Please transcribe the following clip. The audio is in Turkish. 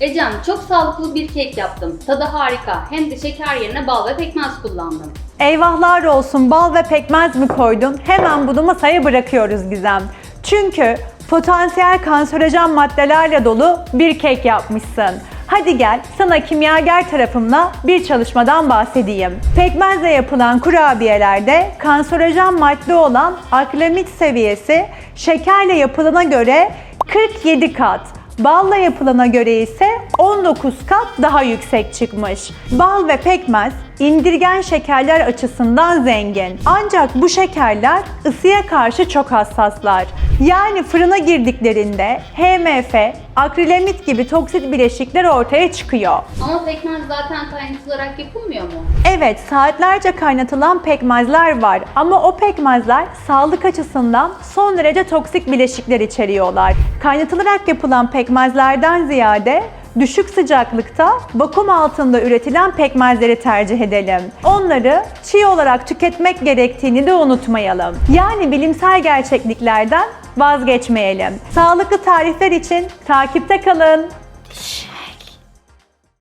Ecem çok sağlıklı bir kek yaptım. Tadı harika. Hem de şeker yerine bal ve pekmez kullandım. Eyvahlar olsun bal ve pekmez mi koydun? Hemen bunu masaya bırakıyoruz Gizem. Çünkü potansiyel kanserojen maddelerle dolu bir kek yapmışsın. Hadi gel sana kimyager tarafımla bir çalışmadan bahsedeyim. Pekmezle yapılan kurabiyelerde kanserojen madde olan akrilamid seviyesi şekerle yapılana göre 47 kat, Balla yapılana göre ise 19 kat daha yüksek çıkmış. Bal ve pekmez indirgen şekerler açısından zengin. Ancak bu şekerler ısıya karşı çok hassaslar. Yani fırına girdiklerinde HMF, akrilamid gibi toksit bileşikler ortaya çıkıyor. Ama pekmez zaten kaynatılarak yapılmıyor mu? Evet, saatlerce kaynatılan pekmezler var ama o pekmezler sağlık açısından son derece toksik bileşikler içeriyorlar. Kaynatılarak yapılan pekmezlerden ziyade düşük sıcaklıkta vakum altında üretilen pekmezleri tercih edelim. Onları çiğ olarak tüketmek gerektiğini de unutmayalım. Yani bilimsel gerçekliklerden vazgeçmeyelim. Sağlıklı tarifler için takipte kalın.